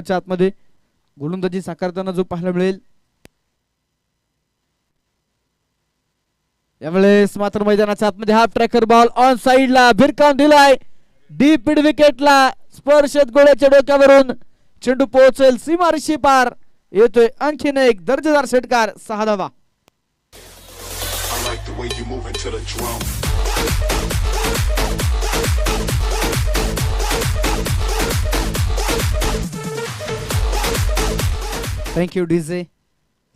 च्या आतमध्ये गोलंदाजी साकारताना जो पाहायला मिळेल. यावेळेस मात्र मैदानाच्या आतमध्ये हाफ ट्रॅकर बॉल ऑन साइडला भिरकावून दिलाय. डीप मिड विकेटला स्पर्शत गोळ्याच्या डोक्यावरून चेंडू पोहोचेल सीमारेषी पार. येतोय आणखीन एक दर्जेदार षटकार सहा धावा. Drum. थँक्यू डीजे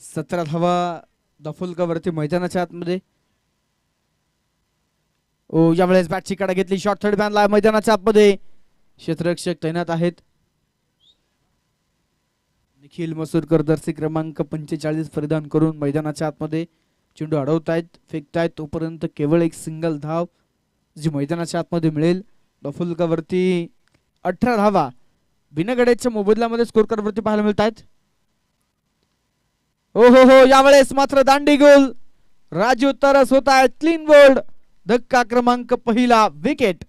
सतरा धावा दफुलकावरती मैदानाच्या आतमध्ये. ओ यावेळेस बॅटची कडा घेतली. शॉर्ट थर्ड बॅनला मैदानाच्या आतमध्ये. क्षेत्ररक्षक तैनात आहेत. निखिल मसूरकर दर्शी क्रमांक पंचेचाळीस परिधान करून मैदानाच्या आतमध्ये. चेंडू अडवतायत फेकतायत. तोपर्यंत केवळ एक सिंगल धाव जी मैदानाच्या आतमध्ये मिळेल. दफुलकावरती अठरा धावा. बिनगड्याच्या मोबदल्यामध्ये स्कोर करवरती पाहायला मिळत आहेत हो हो हो यावेळेस मात्र दांडी गोल राजू तरस होत आहेत क्लीन बोल्ड धक्का क्रमांक पहिला विकेट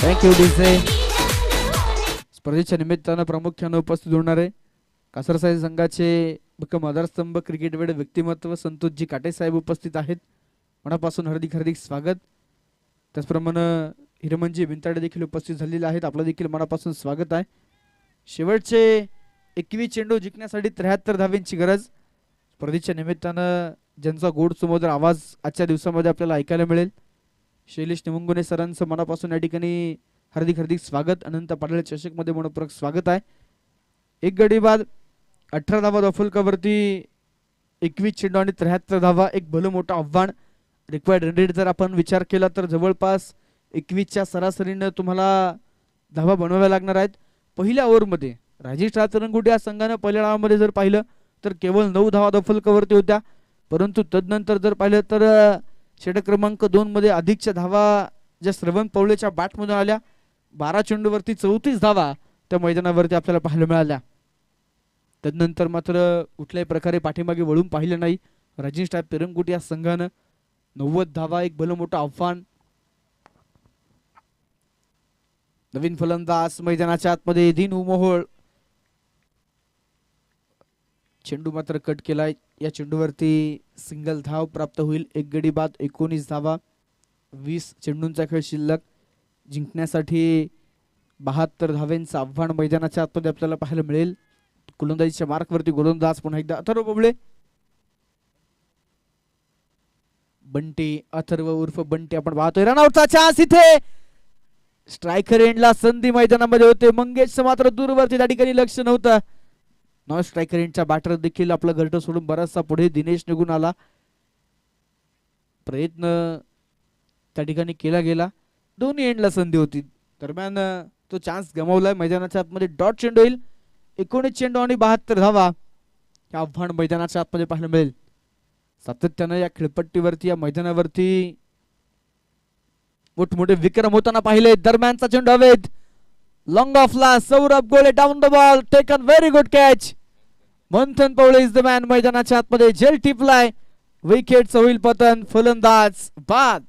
थँक्यू डीजे स्पर्धेच्या निमित्तानं प्रामुख्यानं उपस्थित होणारे कासरसाई संघाचे भक्कम आधारस्तंभ क्रिकेटवेड व्यक्तिमत्व संतोषजी काटे साहेब उपस्थित आहेत. मनापासून हार्दिक हार्दिक स्वागत. त्याचप्रमाणे हिरमनजी बिंताडे देखील उपस्थित झालेले आहेत. आपलं देखील मनापासून स्वागत आहे. शेवटचे एकवीस चेंडू जिंकण्यासाठी त्र्याहत्तर धाव्यांची गरज. स्पर्धेच्या निमित्तानं ज्यांचा गोड सुमोदर आवाज आजच्या दिवसामध्ये आपल्याला ऐकायला मिळेल. शैलेश निमंगुने सरांचं मनापासून या ठिकाणी हार्दिक हार्दिक स्वागत. अनंत पाटील चषकमध्ये मनपूर्वक स्वागत आहे. एक गडी बाद अठरा धावा दफुलकावरती एकवीस चेंडू आणि त्र्याहत्तर धावा एक भलं मोठं आव्हान. रिक्वायर्ड रन रेट जर आपण विचार केला तर जवळपास एकवीसच्या सरासरीनं तुम्हाला धावा बनवाव्या लागणार आहेत. पहिल्या ओव्हरमध्ये राजेश रातरंगुटे या संघानं पहिल्या डावामध्ये जर पाहिलं तर केवळ नऊ धावा दफलकावरती होत्या. परंतु तदनंतर जर पाहिलं तर अं, षटक क्रमांक दोनमध्ये अधिकच्या धावा ज्या श्रवण पवळेच्या बॅटमधून आल्या. बारा चेंडूवरती चौतीस धावा त्या मैदानावरती आपल्याला पाहायला मिळाल्या. तदनंतर मात्र कुठल्याही प्रकारे पाठीमागे वळून पाहिलं नाही. राजेश टाप पेरंगुट या संघानं नव्वद धावा एक भलं मोठं आव्हान नवीन फलंदाज मैदानाच्या आतमध्ये दिनू मोहोळ. चेंडू मात्र कट केलाय. या चेंडूवरती सिंगल धाव प्राप्त होईल. एक गडी बाद एकोणीस धावा. वीस चेंडूंचा खेळ शिल्लक. जिंकण्यासाठी बहात्तर धावेंचं आव्हान मैदानाच्या आतमध्ये आपल्याला पाहायला मिळेल. गोलंदाजीच्या मार्कवरती गोलंदाज पुन्हा एकदा अथर्व बोबळे. बंटी अथर्व उर्फ बंटी आपण पाहतोय. रनआउटचा चान्स इथे. स्ट्रायकर एंडला संधी मैदानामध्ये होते. मंगेशचं मात्र दूरवरती त्या ठिकाणी लक्ष नव्हतं. नॉन स्ट्रायकर एंडच्या बॅटर देखील आपलं घरटं सोडून बराचसा पुढे दिनेश निघून आला. प्रयत्न त्या ठिकाणी केला गेला. दोन्ही एंडला संधी होती. दरम्यान तो चान्स गमावलाय. मैदानाच्या आतमध्ये डॉट चेंडू होईल एकोणीस चेंडू आणि बहात्तर धावा. हे आव्हान मैदानाच्या आतमध्ये पाहायला मिळेल. सातत्यानं या खेळपट्टीवरती या मैदानावरती मोठमोठे विक्रम होताना पाहिले दरम्यानचा चेंडू हवेत long ऑफला Saurabh Gole down the ball taken very good catch Manthan Pawale is the man मैदानाच्या आतमध्ये जेल टिपलाय विकेट होईल पतन फलंदाज बाद